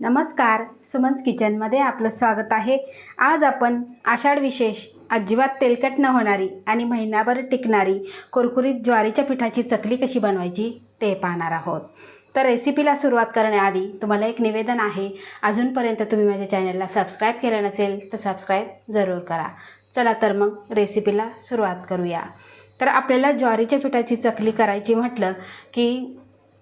नमस्कार. सुमन्स किचनमध्ये आपलं स्वागत आहे. आज आपण आषाढ विशेष अजिबात तेलकट न होणारी आणि महिनाभर टिकणारी कुरकुरीत ज्वारीच्या पिठाची चकली कशी बनवायची ते पाहणार आहोत. तर रेसिपीला सुरुवात करण्याआधी तुम्हाला एक निवेदन आहे. अजूनपर्यंत तुम्ही माझ्या चॅनलला सबस्क्राईब केलं नसेल तर सबस्क्राईब जरूर करा. चला तर मग रेसिपीला सुरुवात करूया. तर आपल्याला ज्वारीच्या पिठाची चकली करायची म्हटलं की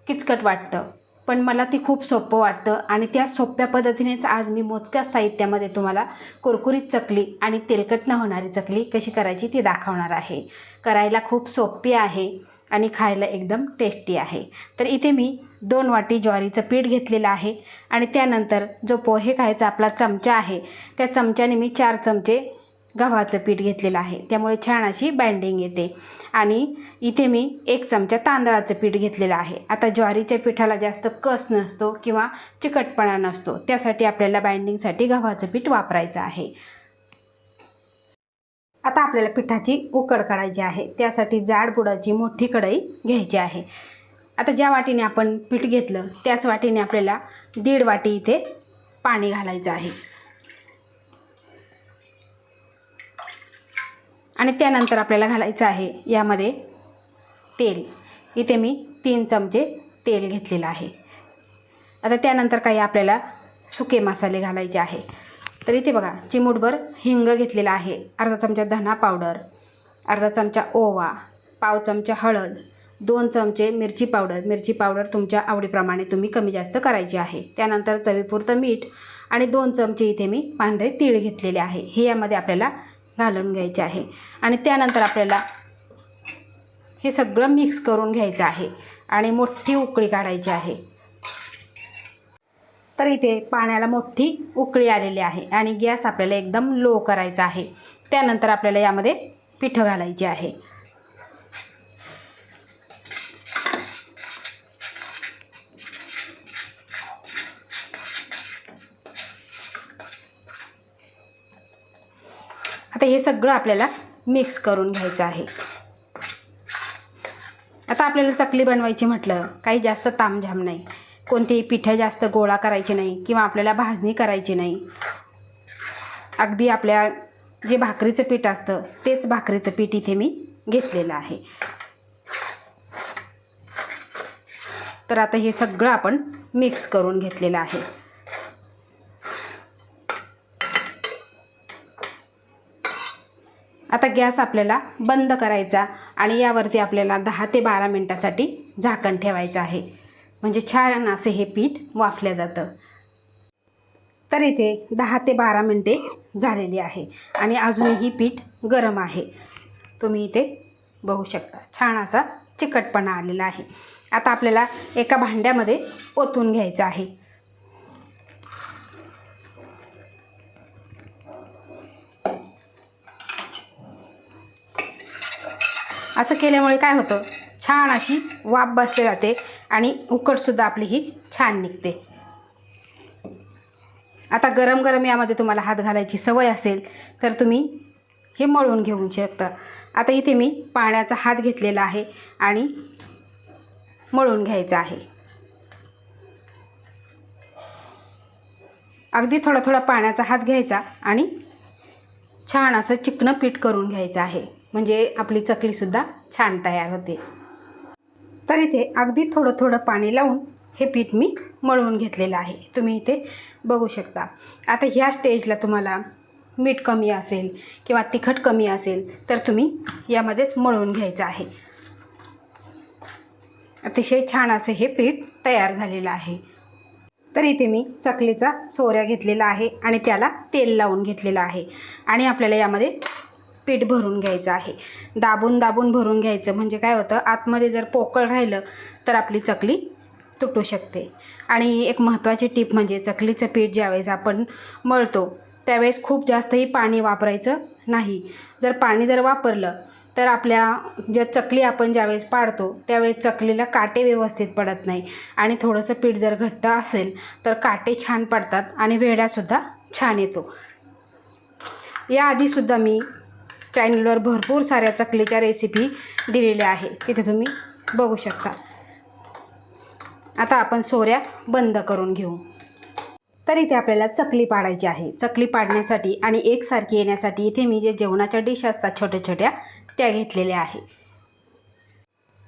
किचकट वाटतं. पण मला ती खूप सोपं वाटतं. आणि त्या सोप्या पद्धतीनेच आज मी मोजक्या साहित्यामध्ये तुम्हाला कुरकुरीत चकली आणि तेलकट न होणारी चकली कशी करायची ती दाखवणार आहे. करायला खूप सोपी आहे आणि खायला एकदम टेस्टी आहे. तर इथे मी दोन वाटी ज्वारीचं पीठ घेतलेलं आहे आणि त्यानंतर जो पोहे खायचा आपला चमचा आहे त्या चमच्याने मी चार चमचे गव्हाचं पीठ घेतलेलं आहे. त्यामुळे छान अशी बाइंडिंग येते. आणि इथे मी एक चमचा तांदळाचं पीठ घेतलेलं आहे. आता ज्वारीच्या पिठाला जास्त कस नसतो किंवा चिकटपणा नसतो त्यासाठी आपल्याला बाइंडिंगसाठी गव्हाचं पीठ वापरायचं आहे. आता आपल्याला पिठाची उकड काढायची आहे. त्यासाठी जाड बुडाची मोठी कढई घ्यायची आहे. आता ज्या वाटीने आपण पीठ घेतलं त्याच वाटीने आपल्याला दीड वाटी इथे पाणी घालायचं आहे. आणि त्यानंतर आपल्याला घालायचं आहे यामध्ये तेल. इथे मी तीन चमचे तेल घेतलेलं आहे. आता त्यानंतर काही आपल्याला सुके मसाले घालायचे आहे. तर इथे बघा चिमूटभर हिंग घेतलेला आहे. अर्धा चमचा धना पावडर अर्धा चमचा ओवा पाव चमचा हळद दोन चमचे मिरची पावडर. मिरची पावडर तुमच्या आवडीप्रमाणे तुम्ही कमी जास्त करायची आहे. त्यानंतर चवीपुरतं मीठ आणि दोन चमचे इथे मी पांढरे तीळ घेतलेले आहे. हे यामध्ये आपल्याला घालून घ्यायचे आहे. आणि त्यानंतर आपल्याला हे सगळं मिक्स करून घ्यायचं आहे. आणि मोठी उकळी काढायची आहे. तर इथे पाण्याला मोठी उकळी आलेली आहे. आणि गॅस आपल्याला एकदम लो करायचा आहे. त्यानंतर आपल्याला यामध्ये पिठं घालायची आहे. हे सगळं आपल्याला मिक्स करून घ्यायचं आहे. आता आपल्याला चकली बनवायची म्हटलं काही जास्त तामझाम नाही. कोणतीही पिठं जास्त गोळा करायची नाही किंवा आपल्याला भाजणी करायची नाही. अगदी आपल्या जे भाकरीचं पीठ असतं तेच भाकरीचं पीठ इथे मी घेतलेलं आहे. तर आता हे सगळं आपण मिक्स करून घेतलेलं आहे. आता गॅस आपल्याला बंद करायचा आणि यावरती आपल्याला दहा ते बारा मिनटासाठी झाकण ठेवायचं आहे. म्हणजे छान असे हे पीठ वाफलं जातं. तर इथे दहा ते बारा मिनटे झालेली आहे आणि अजूनही पीठ गरम आहे. तुम्ही इथे बघू शकता छान असा चिकटपणा आलेला आहे. आता आपल्याला एका भांड्यामध्ये ओतून घ्यायचं आहे. असं केल्यामुळे काय होतं? छान अशी वाफ बसली जाते आणि उकडसुद्धा आपली ही छान निघते. आता गरम गरम यामध्ये तुम्हाला हात घालायची सवय असेल तर तुम्ही हे मळून घेऊ शकता. आता इथे मी पाण्याचा हात घेतलेला आहे आणि मळून घ्यायचा आहे. अगदी थोडा थोडा पाण्याचा हात घ्यायचा आणि छान असं चिकनं पीठ करून घ्यायचं आहे. म्हणजे आपली चकलीसुद्धा छान तयार होते. तर इथे अगदी थोडं थोडं पाणी लावून हे पीठ मी मळवून घेतलेलं आहे. तुम्ही इथे बघू शकता. आता ह्या स्टेजला तुम्हाला मीठ कमी असेल किंवा तिखट कमी असेल तर तुम्ही यामध्येच मळवून घ्यायचं आहे. अतिशय छान असे हे पीठ तयार झालेलं आहे. तर इथे मी चकलीचा सोऱ्या घेतलेला आहे आणि त्याला तेल लावून घेतलेलं आहे. आणि आपल्याला यामध्ये पीठ भरून घ्यायचं आहे. दाबून दाबून भरून घ्यायचं. म्हणजे काय होतं? आतमध्ये जर पोकळ राहिलं तर आपली चकली तुटू शकते. आणि एक महत्त्वाची टीप म्हणजे चकलीचं पीठ ज्यावेळेस आपण मळतो त्यावेळेस खूप जास्तही पाणी वापरायचं नाही. जर पाणी जर वापरलं तर आपल्या ज्या चकली आपण ज्यावेळेस पाडतो त्यावेळेस चकलीला काटे व्यवस्थित पडत नाही. आणि थोडंसं पीठ जर घट्ट असेल तर काटे छान पडतात आणि वेळासुद्धा छान येतो. याआधीसुद्धा मी चॅनलवर भरपूर साऱ्या चकलीच्या रेसिपी दिलेल्या आहे तिथे तुम्ही बघू शकता. आता आपण सोऱ्या बंद करून घेऊ. तर इथे आपल्याला चकली पाडायची आहे. चकली पाडण्यासाठी आणि एकसारखी येण्यासाठी इथे मी जे जेवणाच्या डिश असतात छोट्या छोट्या त्या घेतलेल्या आहे.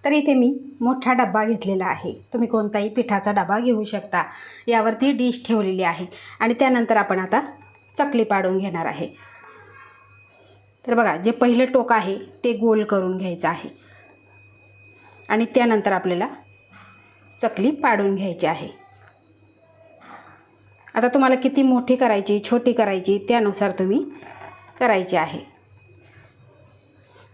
तर इथे मी मोठा डब्बा घेतलेला आहे. तुम्ही कोणताही पिठाचा डबा घेऊ शकता. यावरती डिश ठेवलेली आहे. आणि त्यानंतर आपण आता चकली पाडून घेणार आहे. तर बघा जे पहिलं टोक आहे ते गोल करून घ्यायचं आहे. आणि त्यानंतर आपल्याला चकली पाडून घ्यायची आहे. आता तुम्हाला किती मोठी करायची छोटी करायची त्यानुसार तुम्ही करायची आहे.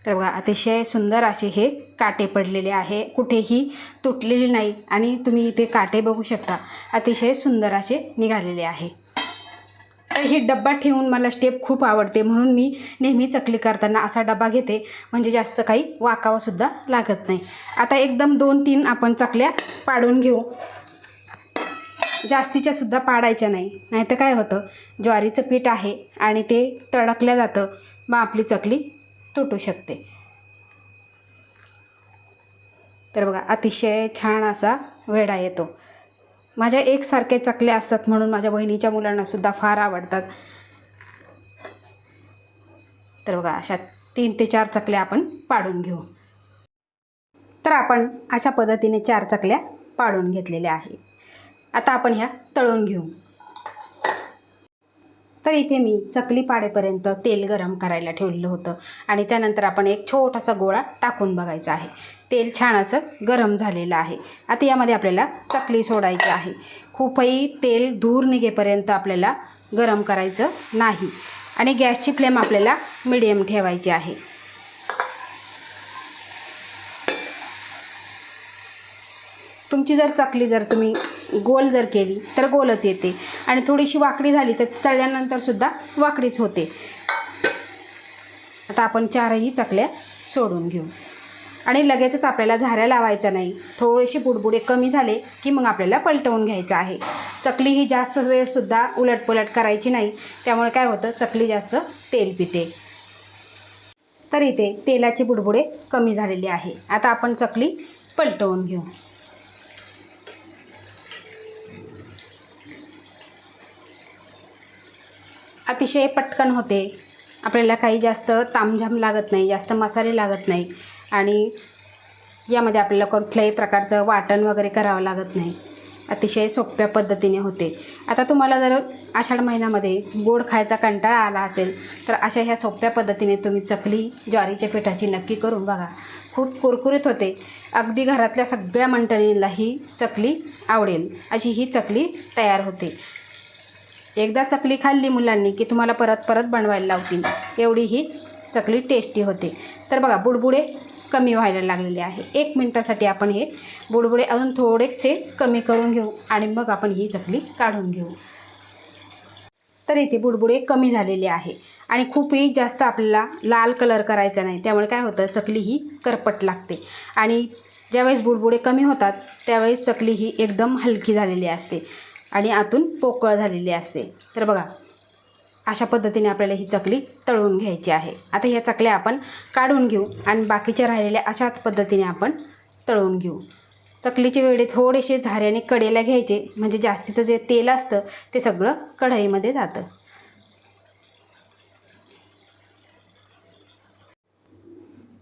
तर बघा अतिशय सुंदर असे हे काटे पडलेले आहे. कुठेही तुटलेले नाही आणि तुम्ही इथे काटे बघू शकता. अतिशय सुंदर असे निघालेले आहे. तर ही डब्बा ठेवून मला स्टेप खूप आवडते. म्हणून मी नेहमी चकली करताना असा डबा घेते. म्हणजे जास्त काही वाकावासुद्धा लागत नाही. आता एकदम दोन तीन आपण चकल्या पाडून घेऊ. जास्तीच्या सुद्धा पाडायच्या नाही. नाहीतर काय होतं? ज्वारीचं पीठ आहे आणि ते तडकल्या जातं. मग आपली चकली तुटू शकते. तर बघा अतिशय छान असा वेढा येतो. माझ्या एकसारखे चकल्या असतात म्हणून माझ्या बहिणीच्या मुलांनासुद्धा फार आवडतात. तर बघा अशा तीन ते चार चकल्या आपण पाडून घेऊ. तर आपण अशा पद्धतीने चार चकल्या पाडून घेतलेल्या आहे आता आपण ह्या तळून घेऊ. तर इथे मी चकली पाडेपर्यंत तेल गरम करायला ठेवलेलं होतं. आणि त्यानंतर आपण एक छोटासा गोळा टाकून बघायचा आहे. तेल छान असं गरम झालेलं आहे. आता यामध्ये आपल्याला चकली सोडायची आहे. खूपही तेल धूर निघेपर्यंत आपल्याला गरम करायचं नाही. आणि गॅसची फ्लेम आपल्याला मिडियम ठेवायची आहे. तुमची जर चकली जर तुम्ही गोल जर केली तर गोलच येते. आणि थोडीशी वाकडी झाली तर तळल्यानंतरसुद्धा वाकडीच होते. आता आपण चारही चकल्या सोडून घेऊ. आणि लगेचच आपल्याला झाऱ्या लावायचा नाही. थोडेसे बुडबुडे कमी झाले की मग आपल्याला पलटवून घ्यायचं आहे. चकली ही जास्त वेळसुद्धा उलटपुलट करायची नाही. त्यामुळे काय होतं? चकली जास्त तेल पिते. तर इथे तेलाचे बुडबुडे कमी झालेले आहे. आता आपण चकली पलटवून घेऊ. अतिशय पटकन होते. आपल्याला काही जास्त तामझाम लागत नाही जास्त मसाले लागत नाही आणि यामध्ये आपल्याला कुठल्याही प्रकारचं वाटण वगैरे करावं लागत नाही. अतिशय सोप्या पद्धतीने होते. आता तुम्हाला जर आषाढ महिन्यामध्ये गोड खायचा कंटाळा आला असेल तर अशा ह्या सोप्या पद्धतीने तुम्ही चकली ज्वारीच्या पिठाची नक्की करून बघा. खूप कुरकुरीत होते. अगदी घरातल्या सगळ्या मंडळींना ही चकली आवडेल. अशी ही चकली तयार होते. एकदा चकली खाल्ली मुलांनी की तुम्हाला परत परत बनवायला लावतील. एवढी ही चकली टेस्टी होते. तर बघा बुडबुडे कमी व्हायला लागलेले आहे. एक मिनटासाठी आपण हे बुडबुडे अजून थोडेसे कमी करून घेऊ आणि मग आपण ही चकली काढून घेऊ. तर इथे बुडबुडे कमी झालेले आहे आणि खूपही जास्त आपल्याला लाल कलर करायचा नाही. त्यामुळे काय होतं चकली ही करपट लागते. आणि ज्यावेळेस बुडबुडे कमी होतात त्यावेळेस चकली ही एकदम हलकी झालेली असते. आणि आतून पोकळ झालेली असते. तर बघा अशा पद्धतीने आपल्याला ही चकली तळून घ्यायची आहे. आता ह्या चकल्या आपण काढून घेऊ आणि बाकीच्या राहिलेल्या अशाच पद्धतीने आपण तळून घेऊ. चकलीचे वेळे थोडेसे झाऱ्याने कडेला घ्यायचे म्हणजे जास्तीचं जे तेल असतं ते सगळं कढईमध्ये जातं.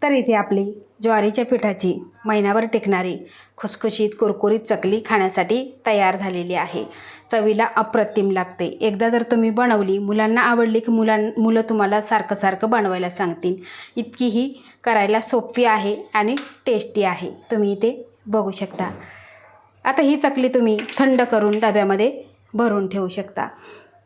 तर इथे आपली ज्वारीच्या पिठाची महिनाभर टिकणारी खुसखुशीत कुरकुरीत चकली खाण्यासाठी तयार झालेली आहे. चवीला अप्रतिम लागते. एकदा जर तुम्ही बनवली मुलांना आवडली की मुलां मुलं तुम्हाला सारखं सारखं बनवायला सांगतील. इतकी ही करायला सोपी आहे आणि टेस्टी आहे. तुम्ही इथे बघू शकता. आता ही चकली तुम्ही थंड करून डब्यामध्ये भरून ठेवू शकता.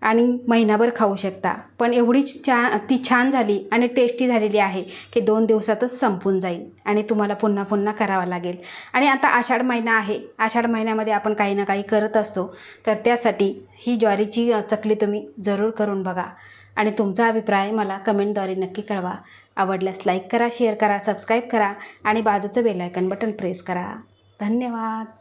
आणि महिनाभर खाऊ शकता. पण एवढी छान ती छान झाली आणि टेस्टी झालेली आहे की दोन दिवसातच संपून जाईल आणि तुम्हाला पुन्हा पुन्हा करावा लागेल. आणि आता आषाढ महिना आहे. आषाढ महिन्यामध्ये आपण काही ना काही करत असतो. तर त्यासाठी ही ज्वारीची चकली तुम्ही जरूर करून बघा. आणि तुमचा अभिप्राय मला कमेंटद्वारे नक्की कळवा. आवडल्यास लाईक करा शेअर करा सबस्क्राईब करा आणि बाजूचं बेलायकन बटन प्रेस करा. धन्यवाद.